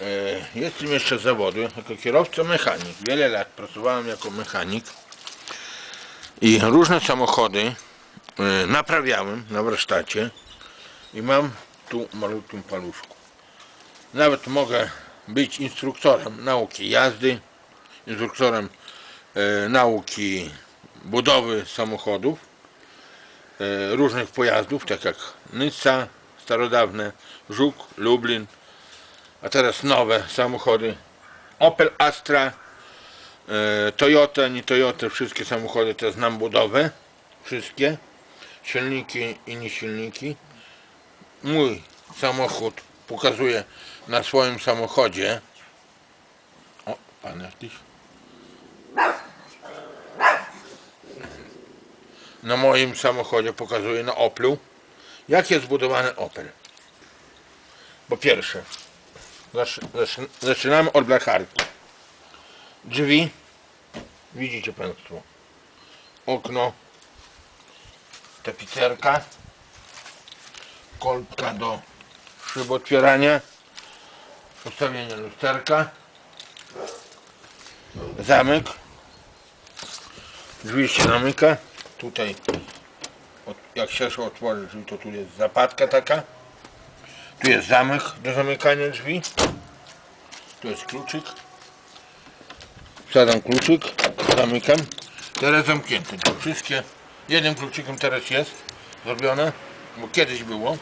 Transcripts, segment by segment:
E, Jestem jeszcze z jako kierowca mechanik. Wiele lat pracowałem jako mechanik i różne samochody e, naprawiałem na warsztacie i mam tu malutkim paluszku. Nawet mogę być instruktorem nauki jazdy, instruktorem e, nauki budowy samochodów, różnych pojazdów, tak jak Nyssa, starodawne, Żuk, Lublin, a teraz nowe samochody Opel Astra, e, Toyota, nie Toyota, wszystkie samochody te znam budowę, wszystkie, silniki i nie silniki. Mój samochód pokazuje na swoim samochodzie. O, pan jakiś. Na moim samochodzie pokazuje na Oplu, jak jest zbudowany Opel. Po pierwsze, Zaczynamy od blacharki. Drzwi. Widzicie Państwo. Okno. Tapicerka. Kolbka do szybotwierania. Ustawienie lusterka. Zamek. Drzwi się zamyka. Tutaj jak się otworzy drzwi, to tu jest zapadka taka. Tu jest zamek do zamykania drzwi. Tu jest kluczyk. Wsadzam kluczyk, zamykam. Teraz zamknięte. To wszystkie jednym kluczykiem teraz jest zrobione, bo kiedyś było,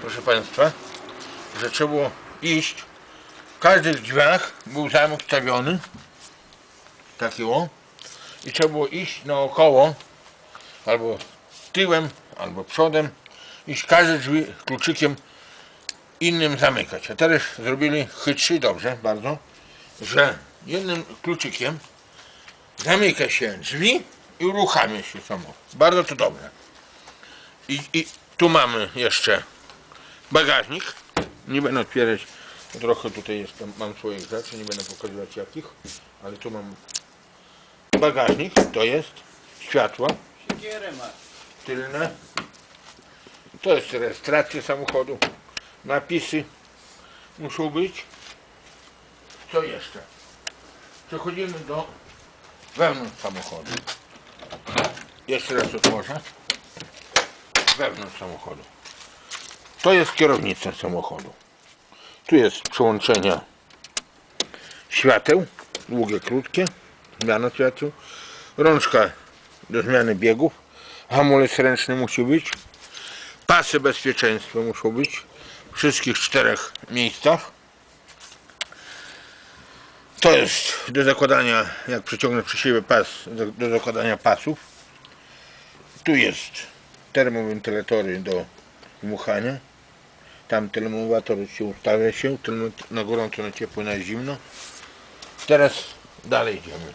proszę Państwa, że trzeba było iść. W każdych drzwiach był zamek wstawiony. Taki o. I trzeba było iść naokoło, albo tyłem, albo przodem. Iść każde drzwi kluczykiem innym zamykać. A teraz zrobili chytrzy dobrze, bardzo, że jednym kluczykiem zamyka się drzwi i uruchamia się samochód. Bardzo to dobre. I, I tu mamy jeszcze bagażnik. Nie będę otwierać, trochę tutaj jestem, mam swoich rzeczy, nie będę pokazywać jakich, ale tu mam bagażnik, to jest światła Siekierę masz. tylne. To jest rejestracja samochodu. Napisy muszą być. Co jeszcze? Przechodzimy do wewnątrz samochodu. Jeszcze raz otworzę. Wewnątrz samochodu. To jest kierownica samochodu. Tu jest przełączenia świateł, długie, krótkie, zmiana świateł, rączka do zmiany biegów, hamulec ręczny musi być, pasy bezpieczeństwa muszą być wszystkich czterech miejscach. To jest do zakładania, jak przyciągnę przy siebie pas, do, do zakładania pasów. Tu jest termowentylatory do dmuchania. Tam termowator się ustawia się, na gorąco, na ciepło, na zimno. Teraz dalej idziemy.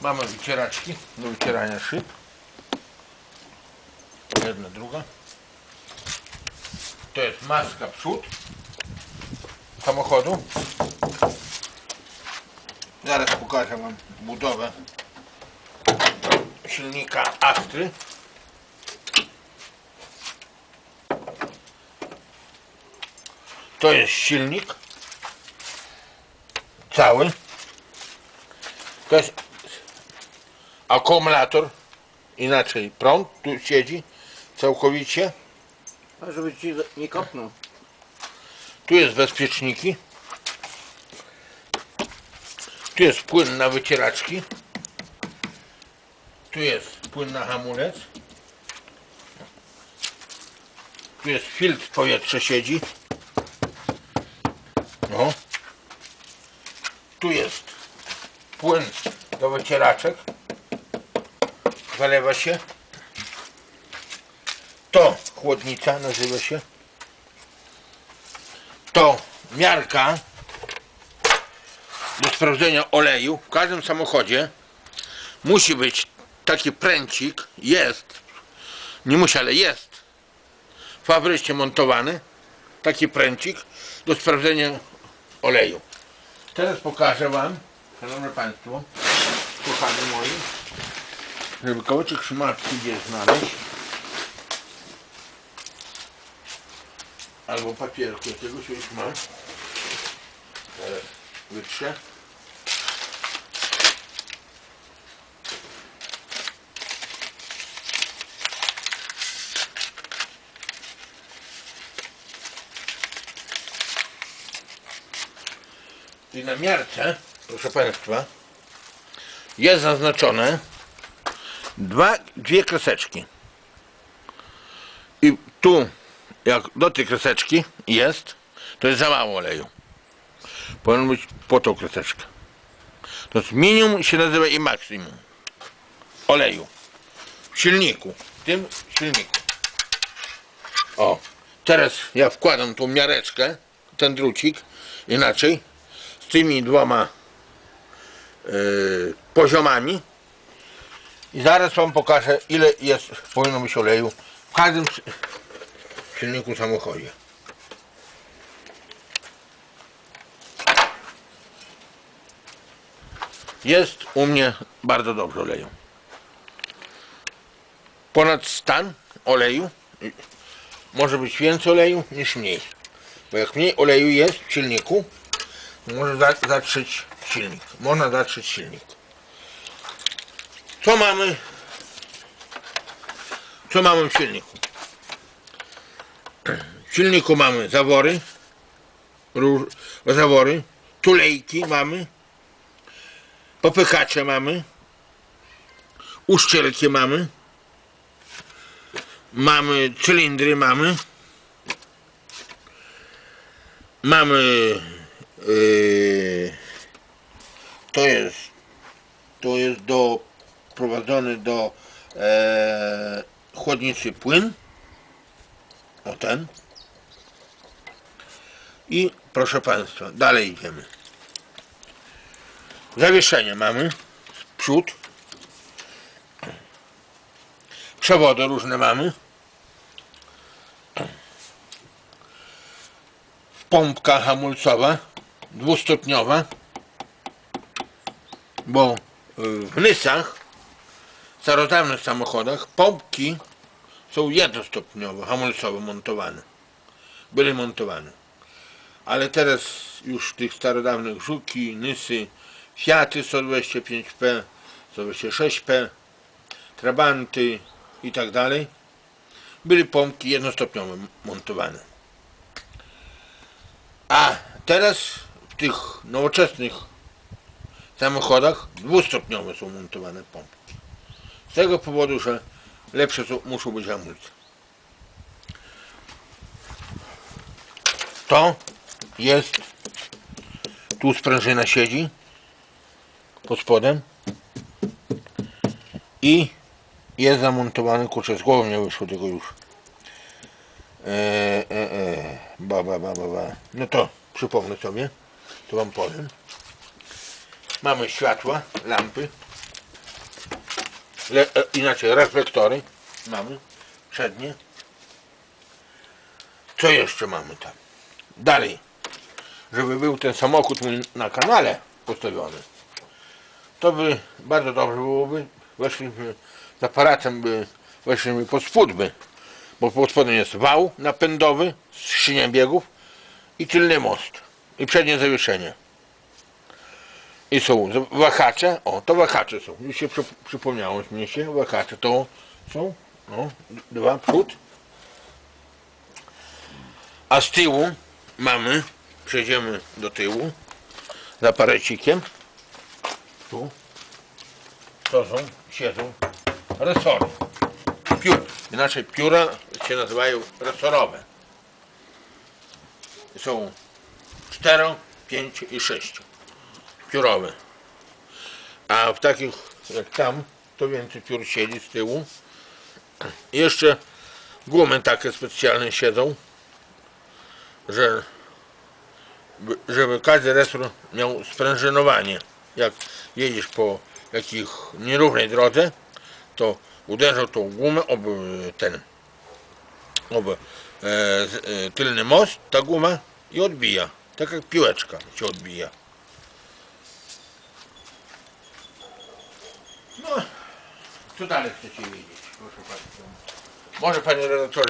Mamy wycieraczki do wycierania szyb. Jedna, druga. To jest maska przód samochodu. Zaraz pokażę Wam budowę silnika Astry. To jest silnik cały. To jest akumulator, inaczej prąd tu siedzi całkowicie. A żeby ci nie kopnął. Tu jest bezpieczniki. Tu jest płyn na wycieraczki. Tu jest płyn na hamulec. Tu jest filtr powietrza siedzi. No. Tu jest płyn do wycieraczek. Zalewa się. To chłodnica nazywa się. To miarka do sprawdzenia oleju. W każdym samochodzie musi być taki pręcik. Jest. Nie musi, ale jest. W fabryce montowany. Taki pręcik do sprawdzenia oleju. Teraz pokażę Wam, Szanowni Państwo, kochani moi, żeby kawałeczek szmatki gdzieś znaleźć. Albo papierku jakiegoś już mam. Teraz wytrzę. I na miarce, proszę Państwa, jest zaznaczone dwa, dwie kreseczki. I tu, jak do tej kreseczki jest, to jest za mało oleju. Powinno być po tą kreseczkę. To jest minimum się nazywa i maksimum oleju w silniku, w tym silniku. O, teraz ja wkładam tą miareczkę, ten drucik, inaczej, z tymi dwoma yy, poziomami i zaraz wam pokażę ile jest, powinno być oleju w każdym silniku samochodzie. Jest u mnie bardzo dobrze oleju. Ponad stan oleju może być więcej oleju niż mniej. Bo jak mniej oleju jest w silniku, może za- zatrzeć silnik. Można zatrzeć silnik. Co mamy? Co mamy w silniku? W silniku mamy zawory, róż, zawory, tulejki mamy, popychacze mamy, uszczelki mamy, mamy cylindry mamy, mamy yy, to jest to jest doprowadzony do e, chłodnicy płyn o ten. I proszę Państwa dalej idziemy. Zawieszenie mamy. Przód. Przewody różne mamy. Pompka hamulcowa dwustopniowa bo y, w Nysach w starodawnych samochodach pompki są jednostopniowe, hamulcowe montowane. Były montowane. Ale teraz już tych starodawnych Żuki, Nysy, Fiaty 125P, 126P, Trabanty i tak dalej były pompki jednostopniowe montowane. A teraz w tych nowoczesnych samochodach dwustopniowe są montowane pompki. Z tego powodu, że lepsze są, muszą być hamulce. To jest tu sprężyna siedzi pod spodem i jest zamontowany, kurczę, z głowy nie wyszło tego już. E, e, e, ba, ba, ba, ba, ba. No to przypomnę sobie, to wam powiem. Mamy światła, lampy, le, e, inaczej reflektory mamy przednie. Co jeszcze mamy tam? Dalej, żeby był ten samochód mój na kanale postawiony, to by bardzo dobrze byłoby, weszliśmy z aparatem, by weszliśmy pod spód by, bo pod spodem jest wał napędowy z skrzynią biegów i tylny most i przednie zawieszenie. I są wahacze, o to wahacze są, już się przy, przypomniało mi się, wahacze to są, no, dwa przód. A z tyłu mamy, przejdziemy do tyłu, z aparecikiem, tu, to są, siedzą resory, piór, inaczej pióra się nazywają resorowe. Są 4, 5 i 6 piórowe. A w takich jak tam, to więcej piór siedzi z tyłu. Jeszcze gumy takie specjalne siedzą, że by- żeby każdy resor miał sprężynowanie. Jak jedziesz po jakiejś nierównej drodze, to uderzał tą gumę ob ten ob e, e, tylny most, ta guma i odbija. Tak jak piłeczka się odbija. No, co dalej chcecie wiedzieć, proszę Państwa? Może Panie redaktorze